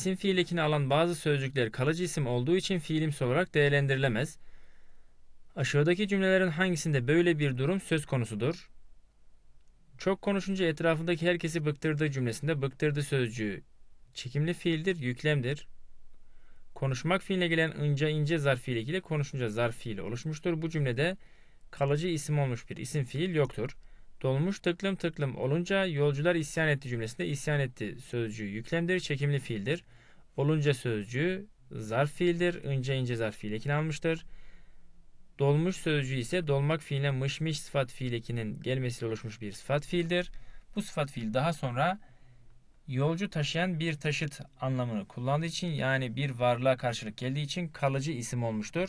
İsim fiil ekini alan bazı sözcükler kalıcı isim olduğu için fiilimsi olarak değerlendirilemez. Aşağıdaki cümlelerin hangisinde böyle bir durum söz konusudur? Çok konuşunca etrafındaki herkesi bıktırdığı cümlesinde bıktırdı sözcüğü çekimli fiildir, yüklemdir. Konuşmak fiiline gelen ince ince zarf fiil ile konuşunca zarf fiili oluşmuştur. Bu cümlede kalıcı isim olmuş bir isim fiil yoktur. Dolmuş tıklım tıklım olunca yolcular isyan etti cümlesinde isyan etti sözcüğü yüklemdir, çekimli fiildir. Olunca sözcüğü zarf fiildir, ince ince zarf fiil ekini almıştır. Dolmuş sözcüğü ise dolmak fiiline mışmış sıfat fiil ekinin gelmesiyle oluşmuş bir sıfat fiildir. Bu sıfat fiil daha sonra yolcu taşıyan bir taşıt anlamını kullandığı için yani bir varlığa karşılık geldiği için kalıcı isim olmuştur.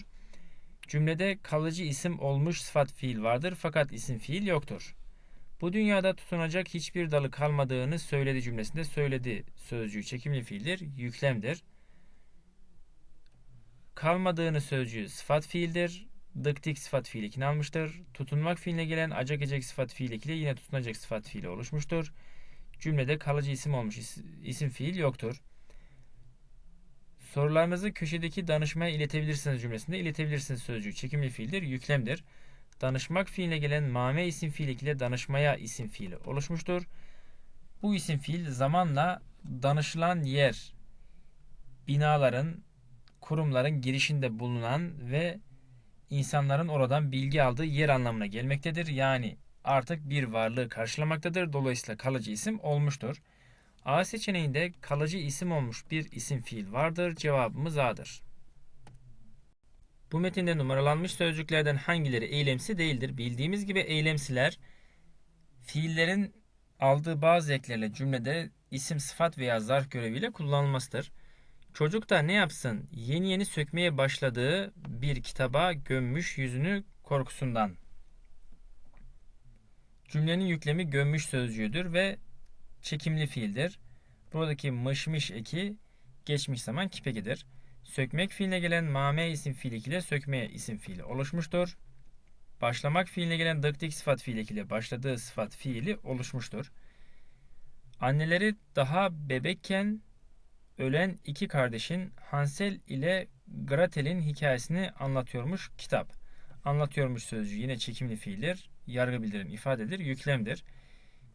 Cümlede kalıcı isim olmuş sıfat fiil vardır fakat isim fiil yoktur. Bu dünyada tutunacak hiçbir dalı kalmadığını söyledi cümlesinde söyledi sözcüğü çekimli fiildir, yüklemdir. Kalmadığını sözcüğü sıfat fiildir. Dıktik sıfat fiil ekini almıştır. Tutunmak fiiline gelen acak sıfat fiil ekiyle yine tutunacak sıfat fiili oluşmuştur. Cümlede kalıcı isim olmuş is- isim fiil yoktur. Sorularınızı köşedeki danışmaya iletebilirsiniz cümlesinde iletebilirsiniz sözcüğü çekimli fiildir, yüklemdir. Danışmak fiiline gelen mame isim fiil ekiyle danışmaya isim fiili oluşmuştur. Bu isim fiil zamanla danışılan yer, binaların, kurumların girişinde bulunan ve insanların oradan bilgi aldığı yer anlamına gelmektedir. Yani artık bir varlığı karşılamaktadır. Dolayısıyla kalıcı isim olmuştur. A seçeneğinde kalıcı isim olmuş bir isim fiil vardır. Cevabımız A'dır. Bu metinde numaralanmış sözcüklerden hangileri eylemsi değildir? Bildiğimiz gibi eylemsiler fiillerin aldığı bazı eklerle cümlede isim, sıfat veya zarf göreviyle kullanılmasıdır. Çocuk da ne yapsın? Yeni yeni sökmeye başladığı bir kitaba gömmüş yüzünü korkusundan. Cümlenin yüklemi gömmüş sözcüğüdür ve çekimli fiildir. Buradaki mışmış eki geçmiş zaman kipekidir. Sökmek fiiline gelen mame isim fiili ile sökmeye isim fiili oluşmuştur. Başlamak fiiline gelen dıktik sıfat fiili ile başladığı sıfat fiili oluşmuştur. Anneleri daha bebekken ölen iki kardeşin Hansel ile Gretel'in hikayesini anlatıyormuş kitap. Anlatıyormuş sözcüğü yine çekimli fiildir. Yargı bildirim ifadedir, yüklemdir.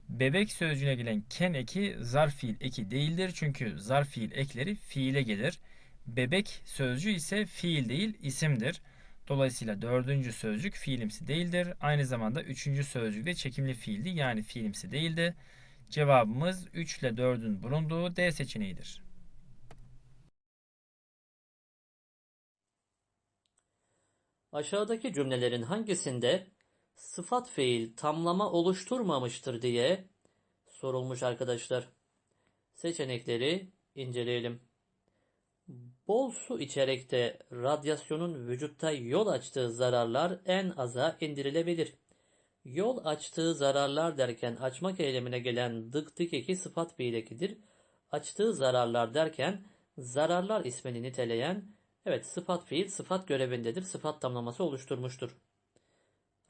Bebek sözcüğüne gelen ken eki zarf fiil eki değildir. Çünkü zarf fiil ekleri fiile gelir. Bebek sözcüğü ise fiil değil isimdir. Dolayısıyla dördüncü sözcük fiilimsi değildir. Aynı zamanda üçüncü sözcük de çekimli fiildi yani fiilimsi değildi. Cevabımız 3 ile 4'ün bulunduğu D seçeneğidir. Aşağıdaki cümlelerin hangisinde sıfat fiil tamlama oluşturmamıştır diye sorulmuş arkadaşlar. Seçenekleri inceleyelim. Bol su içerek de radyasyonun vücutta yol açtığı zararlar en aza indirilebilir. Yol açtığı zararlar derken açmak eylemine gelen dık dık eki sıfat fiil ekidir. Açtığı zararlar derken zararlar ismini niteleyen evet sıfat fiil sıfat görevindedir. Sıfat tamlaması oluşturmuştur.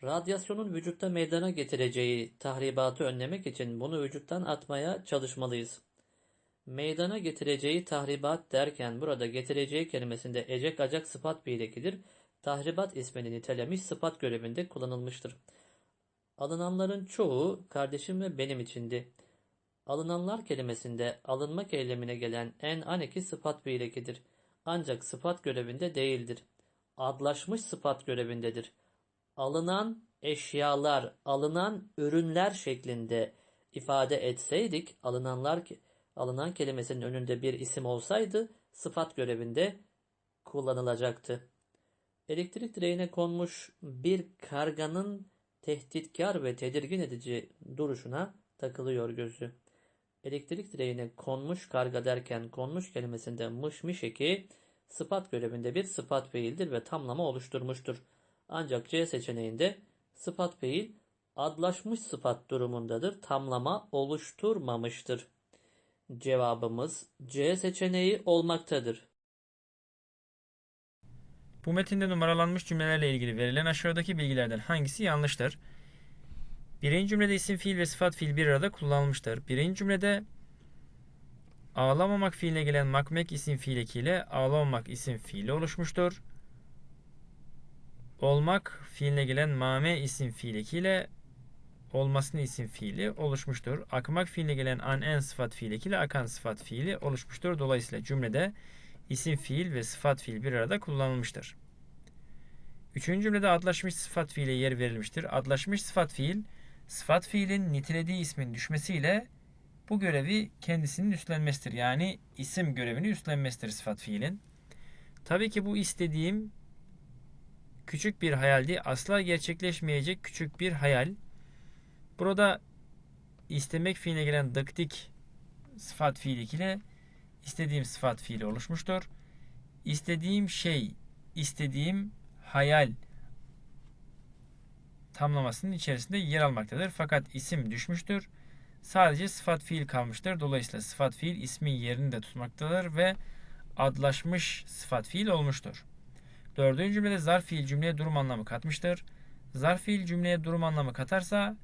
Radyasyonun vücutta meydana getireceği tahribatı önlemek için bunu vücuttan atmaya çalışmalıyız. Meydana getireceği tahribat derken burada getireceği kelimesinde ecek acak sıfat fiil ekidir. Tahribat ismini nitelemiş sıfat görevinde kullanılmıştır. Alınanların çoğu kardeşim ve benim içindi. Alınanlar kelimesinde alınmak eylemine gelen en an eki sıfat fiil ekidir. Ancak sıfat görevinde değildir. Adlaşmış sıfat görevindedir. Alınan eşyalar, alınan ürünler şeklinde ifade etseydik, alınanlar alınan kelimesinin önünde bir isim olsaydı sıfat görevinde kullanılacaktı. Elektrik direğine konmuş bir karganın tehditkar ve tedirgin edici duruşuna takılıyor gözü. Elektrik direğine konmuş karga derken konmuş kelimesinde mış eki sıfat görevinde bir sıfat fiildir ve tamlama oluşturmuştur. Ancak C seçeneğinde sıfat fiil adlaşmış sıfat durumundadır. Tamlama oluşturmamıştır. Cevabımız C seçeneği olmaktadır. Bu metinde numaralanmış cümlelerle ilgili verilen aşağıdaki bilgilerden hangisi yanlıştır? Birinci cümlede isim fiil ve sıfat fiil bir arada kullanılmıştır. Birinci cümlede Ağlamamak fiiline gelen makmek isim fiil ekiyle ağlamamak isim fiili oluşmuştur. Olmak fiiline gelen mame isim fiil ekiyle olmasını isim fiili oluşmuştur. Akmak fiiline gelen an en sıfat fiil ekiyle akan sıfat fiili oluşmuştur. Dolayısıyla cümlede isim fiil ve sıfat fiil bir arada kullanılmıştır. Üçüncü cümlede adlaşmış sıfat fiile yer verilmiştir. Adlaşmış sıfat fiil, sıfat fiilin nitelediği ismin düşmesiyle bu görevi kendisinin üstlenmesidir. Yani isim görevini üstlenmesidir sıfat fiilin. Tabii ki bu istediğim küçük bir hayaldi. Asla gerçekleşmeyecek küçük bir hayal. Burada istemek fiiline gelen dıktik sıfat fiil ile istediğim sıfat fiili oluşmuştur. İstediğim şey, istediğim hayal tamlamasının içerisinde yer almaktadır. Fakat isim düşmüştür. Sadece sıfat fiil kalmıştır. Dolayısıyla sıfat fiil ismin yerini de tutmaktadır ve adlaşmış sıfat fiil olmuştur. Dördüncü cümlede zarf fiil cümleye durum anlamı katmıştır. Zarf fiil cümleye durum anlamı katarsa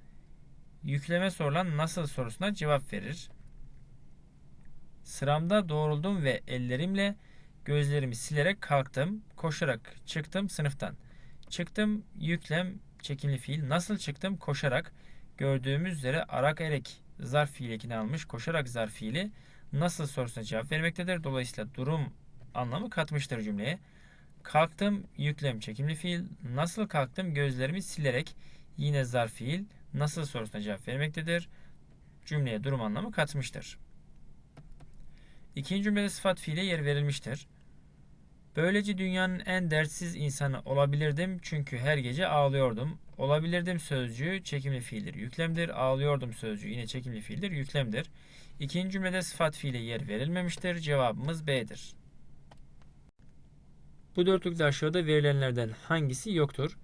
yükleme sorulan nasıl sorusuna cevap verir. Sıramda doğruldum ve ellerimle gözlerimi silerek kalktım. Koşarak çıktım sınıftan. Çıktım yüklem çekimli fiil. Nasıl çıktım? Koşarak. Gördüğümüz üzere arak erek zarf fiil ekini almış. Koşarak zarf fiili nasıl sorusuna cevap vermektedir. Dolayısıyla durum anlamı katmıştır cümleye. Kalktım yüklem çekimli fiil. Nasıl kalktım? Gözlerimi silerek yine zarf fiil nasıl sorusuna cevap vermektedir. Cümleye durum anlamı katmıştır. İkinci cümlede sıfat fiile yer verilmiştir. Böylece dünyanın en dertsiz insanı olabilirdim çünkü her gece ağlıyordum. Olabilirdim sözcüğü çekimli fiildir, yüklemdir. Ağlıyordum sözcüğü yine çekimli fiildir, yüklemdir. İkinci cümlede sıfat fiile yer verilmemiştir. Cevabımız B'dir. Bu dörtlükte aşağıda verilenlerden hangisi yoktur?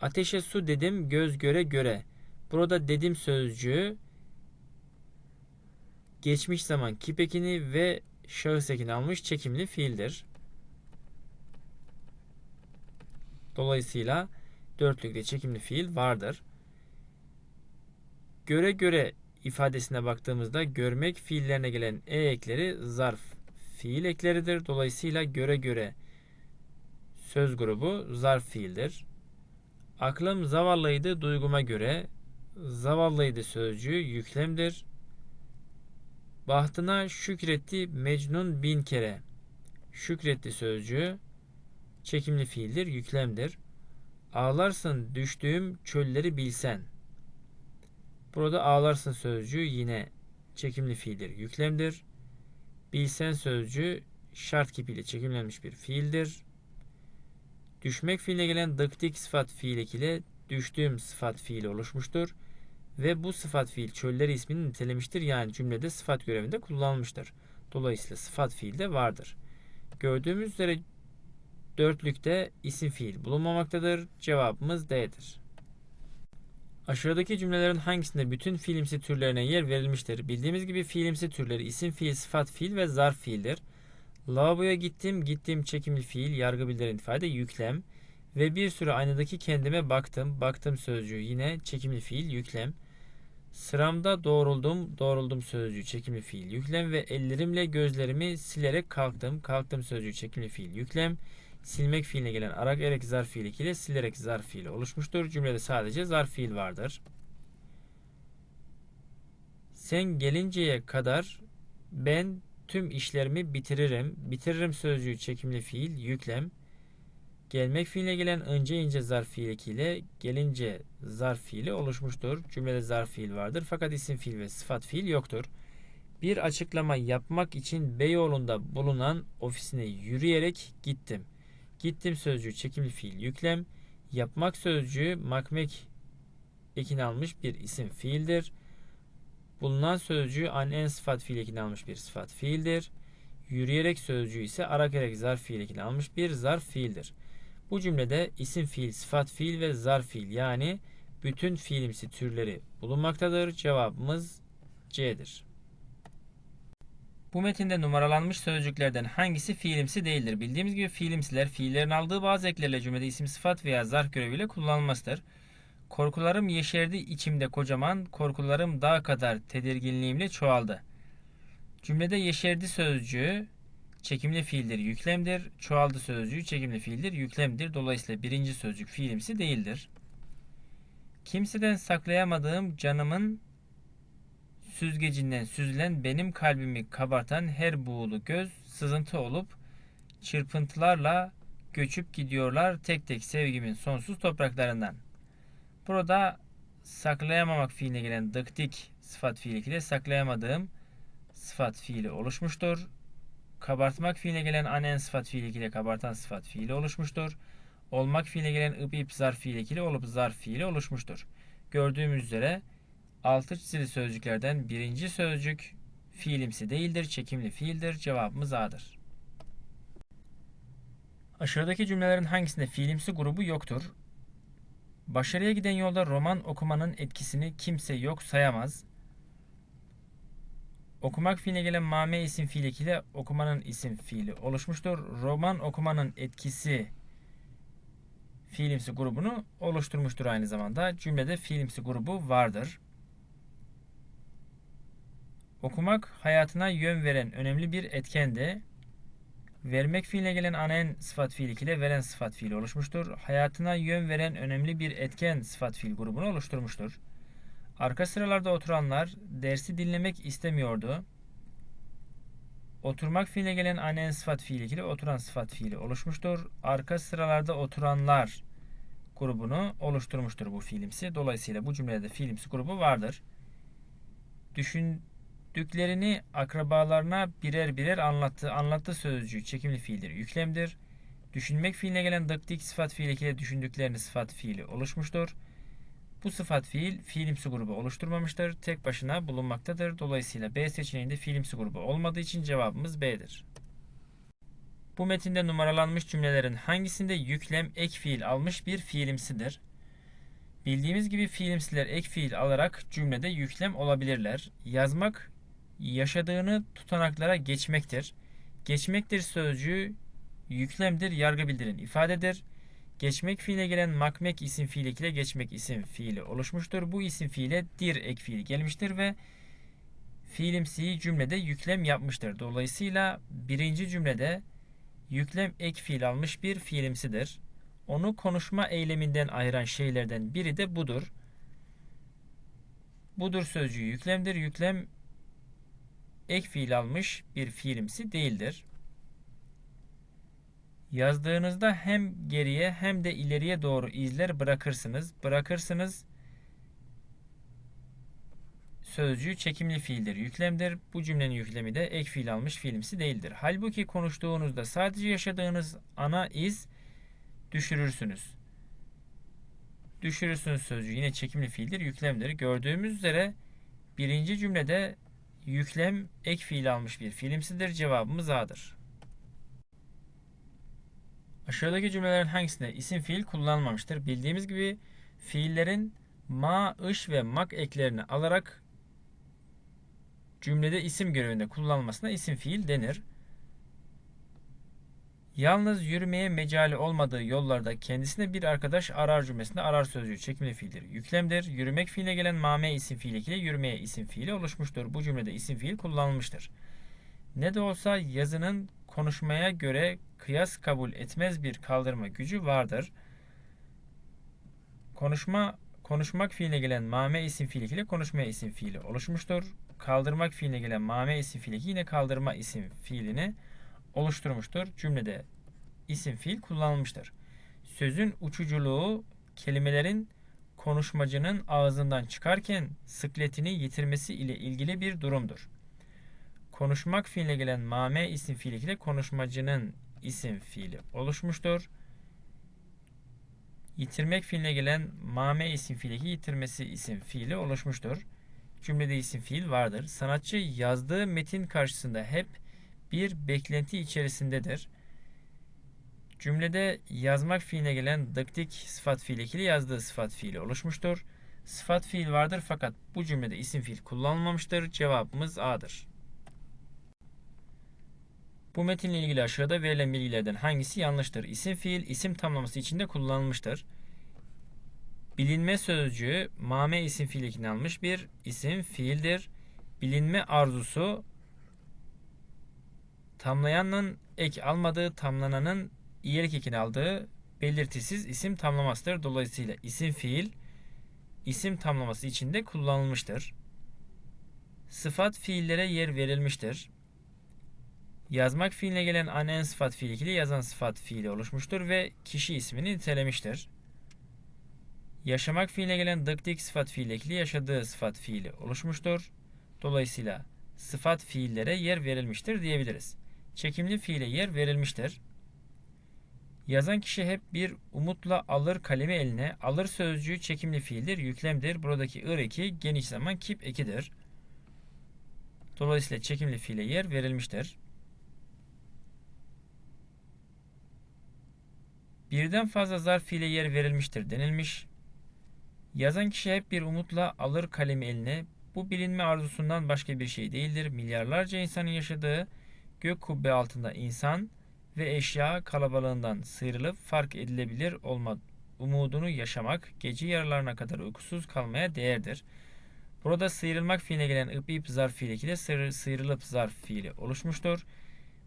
Ateşe su dedim göz göre göre. Burada dedim sözcüğü geçmiş zaman kipekini ve şahıs ekini almış çekimli fiildir. Dolayısıyla dörtlükte çekimli fiil vardır. Göre göre ifadesine baktığımızda görmek fiillerine gelen e ekleri zarf fiil ekleridir. Dolayısıyla göre göre söz grubu zarf fiildir. Aklım zavallıydı duyguma göre zavallıydı sözcüğü yüklemdir. Bahtına şükretti Mecnun bin kere. Şükretti sözcüğü çekimli fiildir, yüklemdir. Ağlarsın düştüğüm çölleri bilsen. Burada ağlarsın sözcüğü yine çekimli fiildir, yüklemdir. Bilsen sözcüğü şart kipiyle çekimlenmiş bir fiildir. Düşmek fiiline gelen dıktik sıfat fiil ile düştüğüm sıfat fiili oluşmuştur. Ve bu sıfat fiil çölleri ismini nitelemiştir. Yani cümlede sıfat görevinde kullanılmıştır. Dolayısıyla sıfat fiil de vardır. Gördüğümüz üzere dörtlükte isim fiil bulunmamaktadır. Cevabımız D'dir. Aşağıdaki cümlelerin hangisinde bütün fiilimsi türlerine yer verilmiştir? Bildiğimiz gibi fiilimsi türleri isim fiil, sıfat fiil ve zarf fiildir. Lavaboya gittim, gittim çekimli fiil, yargı bildiren ifade, yüklem. Ve bir süre aynadaki kendime baktım, baktım sözcüğü yine çekimli fiil, yüklem. Sıramda doğruldum, doğruldum sözcüğü çekimli fiil, yüklem ve ellerimle gözlerimi silerek kalktım, kalktım sözcüğü çekimli fiil, yüklem. Silmek fiiline gelen arak erek zarf fiili ile silerek zarf fiili oluşmuştur. Cümlede sadece zarf fiil vardır. Sen gelinceye kadar ben tüm işlerimi bitiririm. Bitiririm sözcüğü çekimli fiil, yüklem. Gelmek fiiline gelen önce ince zarf fiil ile gelince zarf fiili oluşmuştur. Cümlede zarf fiil vardır fakat isim fiil ve sıfat fiil yoktur. Bir açıklama yapmak için Beyoğlu'nda bulunan ofisine yürüyerek gittim. Gittim sözcüğü çekimli fiil yüklem. Yapmak sözcüğü makmek ekini almış bir isim fiildir. Bulunan sözcüğü an en sıfat fiil ekini almış bir sıfat fiildir. Yürüyerek sözcüğü ise ara gerek zarf fiil ekini almış bir zarf fiildir. Bu cümlede isim fiil, sıfat fiil ve zarf fiil yani bütün fiilimsi türleri bulunmaktadır. Cevabımız C'dir. Bu metinde numaralanmış sözcüklerden hangisi fiilimsi değildir? Bildiğimiz gibi fiilimsiler fiillerin aldığı bazı eklerle cümlede isim sıfat veya zarf göreviyle kullanılmasıdır. Korkularım yeşerdi içimde kocaman, korkularım dağ kadar tedirginliğimle çoğaldı. Cümlede yeşerdi sözcüğü çekimli fiildir, yüklemdir. Çoğaldı sözcüğü çekimli fiildir, yüklemdir. Dolayısıyla birinci sözcük fiilimsi değildir. Kimseden saklayamadığım canımın süzgecinden süzülen benim kalbimi kabartan her buğulu göz sızıntı olup çırpıntılarla göçüp gidiyorlar tek tek sevgimin sonsuz topraklarından. Burada saklayamamak fiiline gelen dıktik sıfat fiili ile saklayamadığım sıfat fiili oluşmuştur. Kabartmak fiiline gelen anen sıfat fiili ile kabartan sıfat fiili oluşmuştur. Olmak fiiline gelen ıp zarf fiili ile olup zarf fiili oluşmuştur. Gördüğümüz üzere altı çizili sözcüklerden birinci sözcük fiilimsi değildir, çekimli fiildir. Cevabımız A'dır. Aşağıdaki cümlelerin hangisinde fiilimsi grubu yoktur? Başarıya giden yolda roman okumanın etkisini kimse yok sayamaz. Okumak fiiline gelen mame isim fiil ile okumanın isim fiili oluşmuştur. Roman okumanın etkisi fiilimsi grubunu oluşturmuştur aynı zamanda. Cümlede fiilimsi grubu vardır. Okumak hayatına yön veren önemli bir etkendi. Vermek fiiline gelen anen sıfat fiil ile veren sıfat fiili oluşmuştur. Hayatına yön veren önemli bir etken sıfat fiil grubunu oluşturmuştur. Arka sıralarda oturanlar dersi dinlemek istemiyordu. Oturmak fiiline gelen anen sıfat fiili ile oturan sıfat fiili oluşmuştur. Arka sıralarda oturanlar grubunu oluşturmuştur bu fiilimsi. Dolayısıyla bu cümlede fiilimsi grubu vardır. Düşündüklerini akrabalarına birer birer anlattı. Anlattı sözcüğü çekimli fiildir, yüklemdir. Düşünmek fiiline gelen dıktik sıfat fiili ile düşündüklerini sıfat fiili oluşmuştur. Bu sıfat fiil fiilimsi grubu oluşturmamıştır. Tek başına bulunmaktadır. Dolayısıyla B seçeneğinde fiilimsi grubu olmadığı için cevabımız B'dir. Bu metinde numaralanmış cümlelerin hangisinde yüklem ek fiil almış bir fiilimsidir? Bildiğimiz gibi fiilimsiler ek fiil alarak cümlede yüklem olabilirler. Yazmak yaşadığını tutanaklara geçmektir. Geçmektir sözcüğü yüklemdir, yargı bildirin ifadedir. Geçmek fiile gelen makmek isim fiili ile geçmek isim fiili oluşmuştur. Bu isim fiile dir ek fiil gelmiştir ve fiilimsi cümlede yüklem yapmıştır. Dolayısıyla birinci cümlede yüklem ek fiil almış bir fiilimsidir. Onu konuşma eyleminden ayıran şeylerden biri de budur. Budur sözcüğü yüklemdir. Yüklem ek fiil almış bir fiilimsi değildir. Yazdığınızda hem geriye hem de ileriye doğru izler bırakırsınız. Bırakırsınız sözcüğü çekimli fiildir, yüklemdir. Bu cümlenin yüklemi de ek fiil almış fiilimsi değildir. Halbuki konuştuğunuzda sadece yaşadığınız ana iz düşürürsünüz. Düşürürsünüz sözcüğü yine çekimli fiildir, yüklemdir. Gördüğümüz üzere birinci cümlede yüklem ek fiil almış bir fiilimsidir. Cevabımız A'dır. Aşağıdaki cümlelerin hangisinde isim fiil kullanılmamıştır? Bildiğimiz gibi fiillerin ma, ış ve mak eklerini alarak cümlede isim görevinde kullanılmasına isim fiil denir. Yalnız yürümeye mecali olmadığı yollarda kendisine bir arkadaş arar cümlesinde arar sözcüğü çekimli fiildir. Yüklemdir. Yürümek fiiline gelen mame isim fiili ile yürümeye isim fiili oluşmuştur. Bu cümlede isim fiil kullanılmıştır. Ne de olsa yazının konuşmaya göre kıyas kabul etmez bir kaldırma gücü vardır. Konuşma konuşmak fiiline gelen mame isim fiili ile konuşmaya isim fiili oluşmuştur. Kaldırmak fiiline gelen mame isim fiili yine kaldırma isim fiilini oluşturmuştur. Cümlede isim fiil kullanılmıştır. Sözün uçuculuğu kelimelerin konuşmacının ağzından çıkarken sıkletini yitirmesi ile ilgili bir durumdur. Konuşmak fiiline gelen mame isim fiili ile konuşmacının isim fiili oluşmuştur. Yitirmek fiiline gelen mame isim fiili yitirmesi isim fiili oluşmuştur. Cümlede isim fiil vardır. Sanatçı yazdığı metin karşısında hep bir beklenti içerisindedir. Cümlede yazmak fiiline gelen dıktik sıfat fiil ekili yazdığı sıfat fiili oluşmuştur. Sıfat fiil vardır fakat bu cümlede isim fiil kullanılmamıştır. Cevabımız A'dır. Bu metinle ilgili aşağıda verilen bilgilerden hangisi yanlıştır? İsim fiil isim tamlaması içinde kullanılmıştır. Bilinme sözcüğü mame isim fiilinden almış bir isim fiildir. Bilinme arzusu tamlayanın ek almadığı, tamlananın iyilik ekini aldığı belirtisiz isim tamlamasıdır. Dolayısıyla isim fiil isim tamlaması içinde kullanılmıştır. Sıfat fiillere yer verilmiştir. Yazmak fiiline gelen anen sıfat fiil ikili yazan sıfat fiili oluşmuştur ve kişi ismini nitelemiştir. Yaşamak fiiline gelen dıktik sıfat fiil ikili yaşadığı sıfat fiili oluşmuştur. Dolayısıyla sıfat fiillere yer verilmiştir diyebiliriz. Çekimli fiile yer verilmiştir. Yazan kişi hep bir umutla alır kalemi eline. Alır sözcüğü çekimli fiildir, yüklemdir. Buradaki ır eki geniş zaman kip ekidir. Dolayısıyla çekimli fiile yer verilmiştir. Birden fazla zarf fiile yer verilmiştir denilmiş. Yazan kişi hep bir umutla alır kalemi eline. Bu bilinme arzusundan başka bir şey değildir. Milyarlarca insanın yaşadığı gök kubbe altında insan ve eşya kalabalığından sıyrılıp fark edilebilir olma umudunu yaşamak gece yarılarına kadar uykusuz kalmaya değerdir. Burada sıyrılmak fiiline gelen ıp ip zarf fiili ile sıyrı- sıyrılıp zarf fiili oluşmuştur.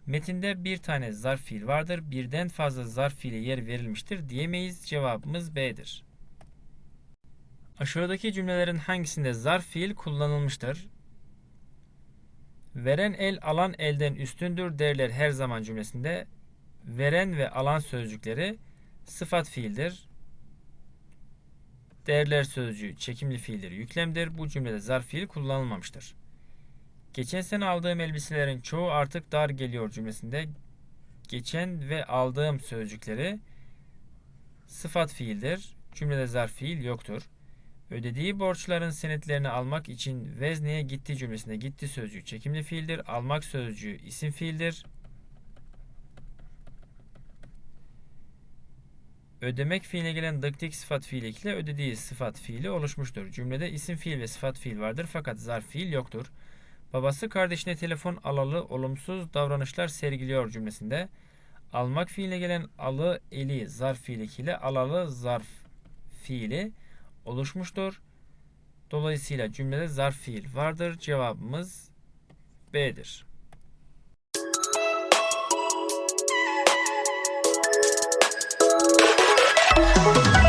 Metinde bir tane zarf fiil vardır. Birden fazla zarf fiile yer verilmiştir diyemeyiz. Cevabımız B'dir. Aşağıdaki cümlelerin hangisinde zarf fiil kullanılmıştır? Veren el alan elden üstündür derler her zaman cümlesinde. Veren ve alan sözcükleri sıfat fiildir. Derler sözcüğü çekimli fiildir, yüklemdir. Bu cümlede zarf fiil kullanılmamıştır. Geçen sene aldığım elbiselerin çoğu artık dar geliyor cümlesinde geçen ve aldığım sözcükleri sıfat fiildir. Cümlede zarf fiil yoktur. Ödediği borçların senetlerini almak için vezneye gitti cümlesinde gitti sözcüğü çekimli fiildir. Almak sözcüğü isim fiildir. Ödemek fiiline gelen dıktik sıfat fiili ile ödediği sıfat fiili oluşmuştur. Cümlede isim fiil ve sıfat fiil vardır fakat zarf fiil yoktur. Babası kardeşine telefon alalı olumsuz davranışlar sergiliyor cümlesinde almak fiiline gelen alı eli zarf fiiliyle alalı zarf fiili oluşmuştur. Dolayısıyla cümlede zarf fiil vardır. Cevabımız B'dir. Müzik